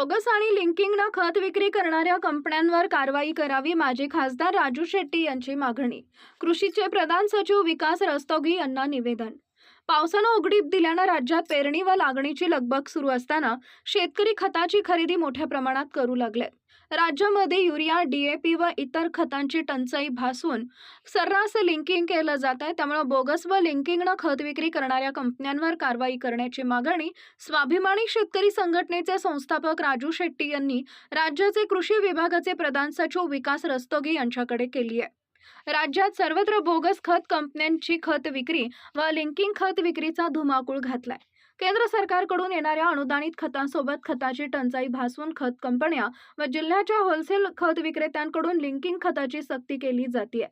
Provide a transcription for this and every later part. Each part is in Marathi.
बोगस आणि लिंकिंगनं खत विक्री करणाऱ्या कंपन्यांवर कारवाई करावी माजी खासदार राजू शेट्टी यांची मागणी. कृषीचे प्रधान सचिव विकास रस्तोगी यांना निवेदन. पावसानं उघडीप दिल्यानं राज्यात पेरणी व लागणीची लगबग सुरू असताना शेतकरी खताची खरेदी मोठ्या प्रमाणात करू लागले. राज्यामध्ये युरिया डीएपी व इतर खतांची टंचाई भासून सर्रास लिंकिंग केलं जात आहे. त्यामुळे बोगस व लिंकिंगनं खत विक्री करणाऱ्या कंपन्यांवर कारवाई करण्याची मागणी स्वाभिमानी शेतकरी संघटनेचे संस्थापक राजू शेट्टी यांनी राज्याचे कृषी विभागाचे प्रधान सचिव विकास रस्तोगी यांच्याकडे केली आहे. राज्यात सर्वत्र बोगस खत कंपन्यांची खत विक्री व लिंकिंग खत विक्रीचा धुमाकूळ घातलाय. केंद्र सरकारकडून येणाऱ्या अनुदानित खतांसोबत खताची टंचाई भासवून खत कंपन्या व जिल्ह्याच्या होलसेल खत विक्रेत्यांकडून लिंकिंग खताची सक्ती केली जाते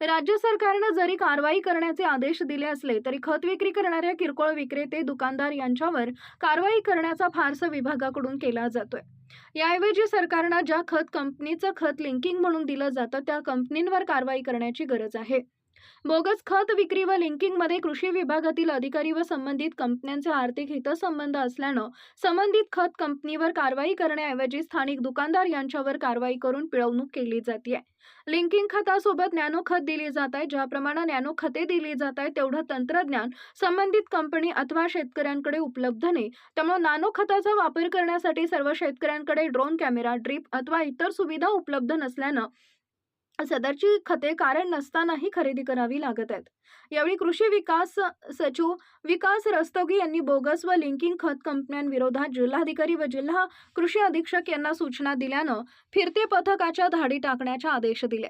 राज्य सरकारनं जरी कारवाई करण्याचे आदेश दिले असले तरी खत विक्री करणाऱ्या किरकोळ विक्रेते दुकानदार यांच्यावर कारवाई करण्याचा फारसा विभागाकडून केला जातोय. याऐवजी सरकारनं ज्या खत कंपनीचं खत लिंकिंग म्हणून दिलं जातं त्या कंपनींवर कारवाई करण्याची गरज आहे. बोगस खत विक्री व लिंकिंगमध्ये कृषी विभागातील अधिकारी व संबंधित कंपन्यांचे आर्थिक हितसंबंध असल्यानं संबंधित खत कंपनीवर कारवाई करण्याऐवजी स्थानिक दुकानदार यांच्यावर कारवाई करून पिळवणूक केली जाते लिंकिंग खतासोबत नॅनो खत दिली जात आहे ज्याप्रमाणे नॅनो खते दिली जात आहे तेवढं तंत्रज्ञान संबंधित कंपनी अथवा शेतकऱ्यांकडे उपलब्ध नाही. त्यामुळे नॅनो खताचा वापर करण्यासाठी सर्व शेतकऱ्यांकडे ड्रोन कॅमेरा ड्रीप अथवा इतर सुविधा उपलब्ध नसल्यानं सदरची खते कारण नसतानाही खरेदी करावी लागत आहेत. यावेळी कृषी विकास सचिव विकास रस्तोगी यांनी बोगस व लिंकिंग खत कंपन्यांविरोधात जिल्हाधिकारी व जिल्हा कृषी अधीक्षक यांना सूचना दिल्यानं फिरते पथकाच्या धाडी टाकण्याचे आदेश दिले.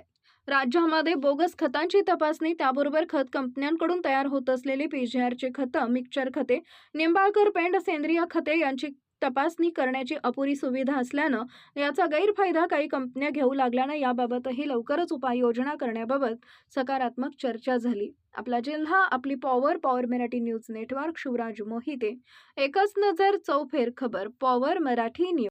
राज्यामध्ये बोगस खतांची तपासणी त्याबरोबर खत कंपन्यांकडून तयार होत असलेली पीजीआरचे खतं मिक्सर खते निंबाळकर पेंड सेंद्रिय खते यांची तपासणी करण्याची अपुरी सुविधा असल्यानं याचा गैरफायदा काही कंपन्या घेऊ लागल्यानं याबाबतही लवकरच उपाययोजना करण्याबाबत सकारात्मक चर्चा झाली. आपला जिल्हा आपली power power Marathi news network Shivraj Mohite. एकच नजर चौफेर खबर पॉवर मराठी न्यूज